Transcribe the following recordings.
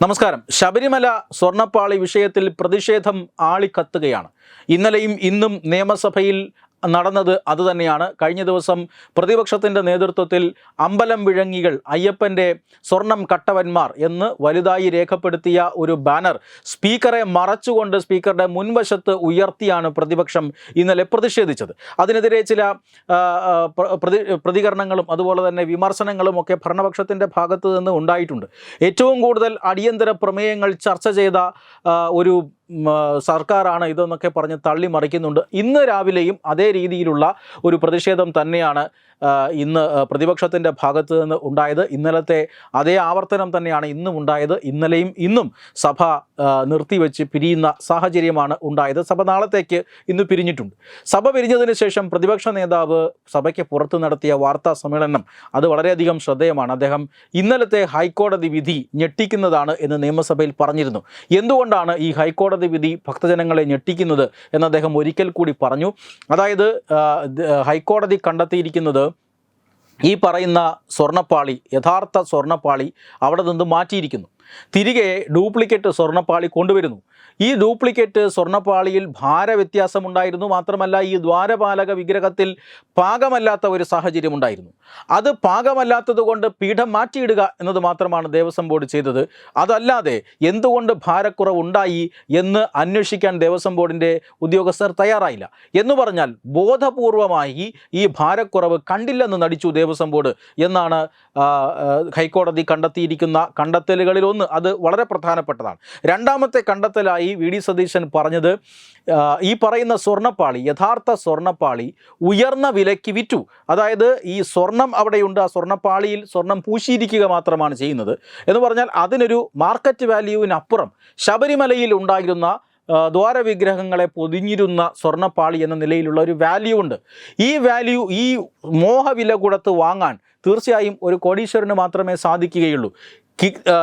നമസ്കാരം. ശബരിമല സ്വർണപ്പാളി വിഷയത്തിൽ പ്രതിഷേധം ആളിക്കത്തുകയാണ്. ഇന്നലെയും ഇന്നും നിയമസഭയിൽ നടന്നത് അതുതന്നെയാണ്. കഴിഞ്ഞ ദിവസം പ്രതിപക്ഷത്തിന്റെ നേതൃത്വത്തിൽ അമ്പലം വിഴങ്ങികൾ അയ്യപ്പന്റെ സ്വർണം കട്ടവന്മാർ എന്ന് വലുതായി രേഖപ്പെടുത്തിയ ഒരു ബാനർ സ്പീക്കറെ മറച്ചുകൊണ്ട് സ്പീക്കറുടെ മുൻവശത്ത് ഉയർത്തിയാണ് പ്രതിപക്ഷം ഇന്നലെ പ്രതിഷേധിച്ചത്. അതിനെതിരെ ചില പ്രതികരണങ്ങളും അതുപോലെ തന്നെ വിമർശനങ്ങളും ഒക്കെ ഭരണപക്ഷത്തിന്റെ ഭാഗത്ത് നിന്ന് ഉണ്ടായിട്ടുണ്ട്. ഏറ്റവും കൂടുതൽ അടിയന്തര പ്രമേയങ്ങൾ ചർച്ച ചെയ്ത ഒരു സർക്കാരാണ് ഇതെന്നൊക്കെ പറഞ്ഞ് തള്ളി മറിക്കുന്നുണ്ട് ഇന്ന് രാവിലെയും അതേ രീതിയിലുള്ള ഒരു പ്രതിഷേധം തന്നെയാണ് ഇന്ന് പ്രതിപക്ഷത്തിന്റെ ഭാഗത്ത് നിന്ന് ഉണ്ടായത്. ഇന്നലത്തെ അതേ ആവർത്തനം തന്നെയാണ് ഇന്നും ഉണ്ടായത്. ഇന്നലെയും ഇന്നും സഭ നിർത്തിവെച്ച് പിരിയുന്ന സാഹചര്യമാണ് ഉണ്ടായത്. സഭ നാളത്തേക്ക് ഇന്ന് പിരിഞ്ഞിട്ടുണ്ട്. സഭ പിരിഞ്ഞതിന് ശേഷം പ്രതിപക്ഷ നേതാവ് സഭയ്ക്ക് പുറത്ത് നടത്തിയ വാർത്താ സമ്മേളനം അത് വളരെയധികം ശ്രദ്ധേയമാണ്. അദ്ദേഹം ഇന്നലത്തെ ഹൈക്കോടതി വിധി ഞെട്ടിക്കുന്നതാണ് എന്ന് നിയമസഭയിൽ പറഞ്ഞിരുന്നു. എന്തുകൊണ്ടാണ് ഈ ഹൈക്കോടതി വിധി ഭക്തജനങ്ങളെ ഞെട്ടിക്കുന്നത് എന്ന് അദ്ദേഹം ഒരിക്കൽ കൂടി പറഞ്ഞു. അതായത് ഹൈക്കോടതി കണ്ടെത്തിയിരിക്കുന്നത് ഈ പറയുന്ന സ്വർണപ്പാളി യഥാർത്ഥ സ്വർണപ്പാളി അവിടെ നിന്ന് മാറ്റിയിരിക്കുന്നു. തിരികെ ഡ്യൂപ്ലിക്കേറ്റ് സ്വർണപ്പാളി കൊണ്ടുവരുന്നു. ഈ ഡ്യൂപ്ലിക്കേറ്റ് സ്വർണപ്പാളിയിൽ ഭാരവ്യത്യാസമുണ്ടായിരുന്നു. മാത്രമല്ല ഈ ദ്വാരപാലക വിഗ്രഹത്തിൽ പാകമല്ലാത്ത ഒരു സാഹചര്യം ഉണ്ടായിരുന്നു അത് പാകമല്ലാത്തതുകൊണ്ട് പീഠം മാറ്റിയിടുക എന്നത് മാത്രമാണ് ദേവസ്വം ബോർഡ് ചെയ്തത്. അതല്ലാതെ എന്തുകൊണ്ട് ഭാരക്കുറവ് ഉണ്ടായി എന്ന് അന്വേഷിക്കാൻ ദേവസ്വം ബോർഡിന്റെ ഉദ്യോഗസ്ഥർ തയ്യാറായില്ല. എന്ന് പറഞ്ഞാൽ ബോധപൂർവമായി ഈ ഭാരക്കുറവ് കണ്ടില്ലെന്ന് നടിച്ചു ദേവസ്വം ബോർഡ് എന്നാണ് ഹൈക്കോടതി കണ്ടെത്തിയിരിക്കുന്ന കണ്ടെത്തലുകളിൽ ഒന്ന് അത് വളരെ പ്രധാനപ്പെട്ടതാണ്. രണ്ടാമത്തെ കണ്ടെത്തലായി വി ഡി സതീശൻ പറഞ്ഞത് ഈ പറയുന്ന സ്വർണപ്പാളി യഥാർത്ഥ സ്വർണപ്പാളി ഉയർന്ന വിലയ്ക്ക് വിറ്റു. അതായത് ഈ സ്വർണം അവിടെയുണ്ട് ആ സ്വർണപ്പാളിയിൽ സ്വർണം പൂശിയിരിക്കുക മാത്രമാണ് ചെയ്യുന്നത്. എന്ന് പറഞ്ഞാൽ അതിനൊരു മാർക്കറ്റ് വാല്യൂവിനപ്പുറം ശബരിമലയിൽ ഉണ്ടായിരുന്ന ദ്വാരവിഗ്രഹങ്ങളെ പൊതിഞ്ഞിരുന്ന സ്വർണപ്പാളി എന്ന നിലയിലുള്ള ഒരു വാല്യൂ ഉണ്ട്. ഈ വാല്യൂ ഈ മോഹവില കൊടുത്ത് വാങ്ങാൻ തീർച്ചയായും ഒരു കോടീശ്വരന് മാത്രമേ സാധിക്കുകയുള്ളൂ.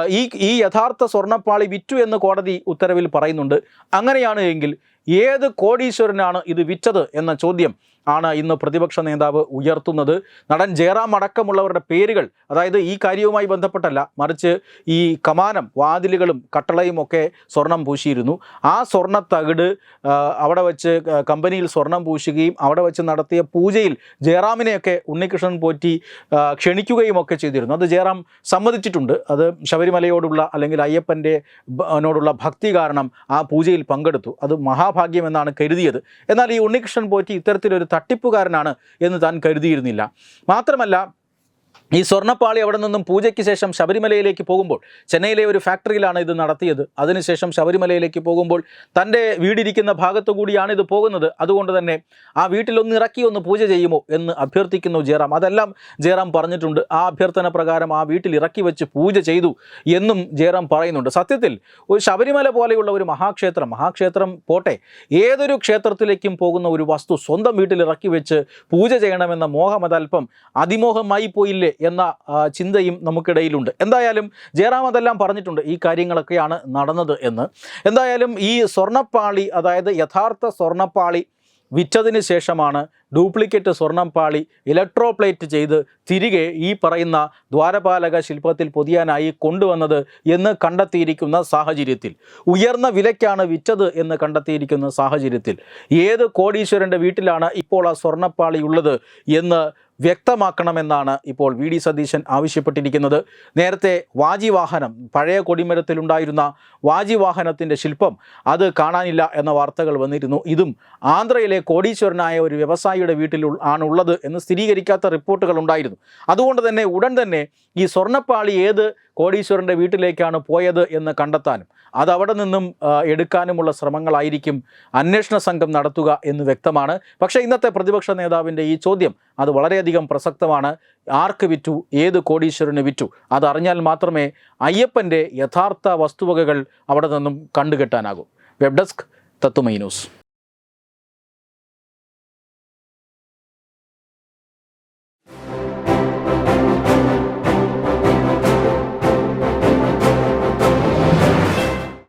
ഈ ഈ യഥാർത്ഥ സ്വർണപ്പാളി വിറ്റു എന്ന് കോടതി ഉത്തരവിൽ പറയുന്നുണ്ട്. അങ്ങനെയാണ് എങ്കിൽ ഏത് കോടീശ്വരനാണ് ഇത് വിറ്റത് എന്ന ചോദ്യം ആണ് ഇന്ന് പ്രതിപക്ഷ നേതാവ് ഉയർത്തുന്നത്. നടൻ ജയറാം അടക്കമുള്ളവരുടെ പേരുകൾ അതായത് ഈ കാര്യവുമായി ബന്ധപ്പെട്ടല്ല മറിച്ച് ഈ കമാനം വാതിലുകളും കട്ടളയും ഒക്കെ സ്വർണം പൂശിയിരുന്നു. ആ സ്വർണ തകിട് അവിടെ വെച്ച് കമ്പനിയിൽ സ്വർണം പൂശുകയും അവിടെ വെച്ച് നടത്തിയ പൂജയിൽ ജയറാമിനെയൊക്കെ ഉണ്ണികൃഷ്ണൻ പോറ്റി ക്ഷണിക്കുകയും ഒക്കെ ചെയ്തിരുന്നു. അത് ജയറാം സമ്മതിച്ചിട്ടുണ്ട്. അത് ശബരിമലയോടുള്ള അല്ലെങ്കിൽ അയ്യപ്പന്റെ നോടുള്ള ഭക്തി കാരണം ആ പൂജയിൽ പങ്കെടുത്തു. അത് മഹാഭാഗ്യം എന്നാണ് കരുതിയത്. എന്നാൽ ഈ ഉണ്ണികൃഷ്ണൻ പോറ്റി ഇത്തരത്തിലൊരു തട്ടിപ്പുകാരനാണ് എന്ന് താൻ കരുതിയിരുന്നില്ല. മാത്രമല്ല ഈ സ്വർണപ്പാളി അവിടെ നിന്നും പൂജയ്ക്ക് ശേഷം ശബരിമലയിലേക്ക് പോകുമ്പോൾ ചെന്നൈയിലെ ഒരു ഫാക്ടറിയിലാണ് ഇത് നടത്തിയത്. അതിനുശേഷം ശബരിമലയിലേക്ക് പോകുമ്പോൾ തന്റെ വീടിരിക്കുന്ന ഭാഗത്തു കൂടിയാണ് ഇത് പോകുന്നത്. അതുകൊണ്ട് തന്നെ ആ വീട്ടിലൊന്ന് ഇറക്കി ഒന്ന് പൂജ ചെയ്യുമോ എന്ന് അഭ്യർത്ഥിക്കുന്നു ജയറാം. അതെല്ലാം ജയറാം പറഞ്ഞിട്ടുണ്ട്. ആ അഭ്യർത്ഥന പ്രകാരം ആ വീട്ടിൽ ഇറക്കി വെച്ച് പൂജ ചെയ്തു എന്നും ജയറാം പറയുന്നുണ്ട്. സത്യത്തിൽ ഒരു ശബരിമല പോലെയുള്ള ഒരു മഹാക്ഷേത്രം മഹാക്ഷേത്രം പോട്ടെ ഏതൊരു ക്ഷേത്രത്തിലേക്കും പോകുന്ന ഒരു വസ്തു സ്വന്തം വീട്ടിൽ ഇറക്കി വെച്ച് പൂജ ചെയ്യണമെന്ന മോഹം അതല്പം അതിമോഹമായി പോയില്ലേ എന്ന ചിന്തയും നമുക്കിടയിലുണ്ട്. എന്തായാലും ജയറാം അതെല്ലാം പറഞ്ഞിട്ടുണ്ട്. ഈ കാര്യങ്ങളൊക്കെയാണ് നടന്നത് എന്ന്. എന്തായാലും ഈ സ്വർണപ്പാളി അതായത് യഥാർത്ഥ സ്വർണപ്പാളി വിറ്റതിന് ശേഷമാണ് ഡ്യൂപ്ലിക്കേറ്റ് സ്വർണപ്പാളി ഇലക്ട്രോപ്ലേറ്റ് ചെയ്ത് തിരികെ ഈ പറയുന്ന ദ്വാരപാലക ശില്പത്തിൽ പൊതിയാനായി കൊണ്ടുവന്നത് എന്ന് കണ്ടെത്തിയിരിക്കുന്ന സാഹചര്യത്തിൽ. ഉയർന്ന വിലയ്ക്കാണ് വിറ്റത് എന്ന് കണ്ടെത്തിയിരിക്കുന്ന സാഹചര്യത്തിൽ. ഏത് കോടീശ്വരന്റെ വീട്ടിലാണ് ഇപ്പോൾ ആ സ്വർണപ്പാളി ഉള്ളത് എന്ന് വ്യക്തമാക്കണമെന്നാണ് ഇപ്പോൾ വി ഡി സതീശൻ ആവശ്യപ്പെട്ടിരിക്കുന്നത്. നേരത്തെ വാജിവാഹനം പഴയ കൊടിമരത്തിലുണ്ടായിരുന്ന വാജിവാഹനത്തിന്റെ ശില്പം അത് കാണാനില്ല എന്ന വാർത്തകൾ വന്നിരുന്നു. ഇതും ആന്ധ്രയിലെ കോടീശ്വരനായ ഒരു വ്യവസായിയുടെ വീട്ടിൽ ആണുള്ളത് എന്ന് സ്ഥിരീകരിക്കാത്ത റിപ്പോർട്ടുകൾ ഉണ്ടായിരുന്നു. അതുകൊണ്ട് തന്നെ ഉടൻ തന്നെ ഈ സ്വർണപ്പാളി ഏത് കോടീശ്വരന്റെ വീട്ടിലേക്കാണ് പോയത് എന്ന് കണ്ടെത്താനും അത് അവിടെ നിന്നും എടുക്കാനുമുള്ള ശ്രമങ്ങളായിരിക്കും അന്വേഷണ സംഘം നടത്തുക എന്ന് വ്യക്തമാണ്. പക്ഷേ ഇന്നത്തെ പ്രതിപക്ഷ നേതാവിന്റെ ഈ ചോദ്യം അത് വളരെയധികം പ്രസക്തമാണ്. ആർക്ക് വിറ്റു? ഏത് കോടീശ്വരന് വിറ്റു? അതറിഞ്ഞാൽ മാത്രമേ അയ്യപ്പന്റെ യഥാർത്ഥ വസ്തുവകകൾ അവിടെ നിന്നും കണ്ടുകെട്ടാനാകൂ. വെബ് ഡെസ്ക് തത്തുമൈ ന്യൂസ്.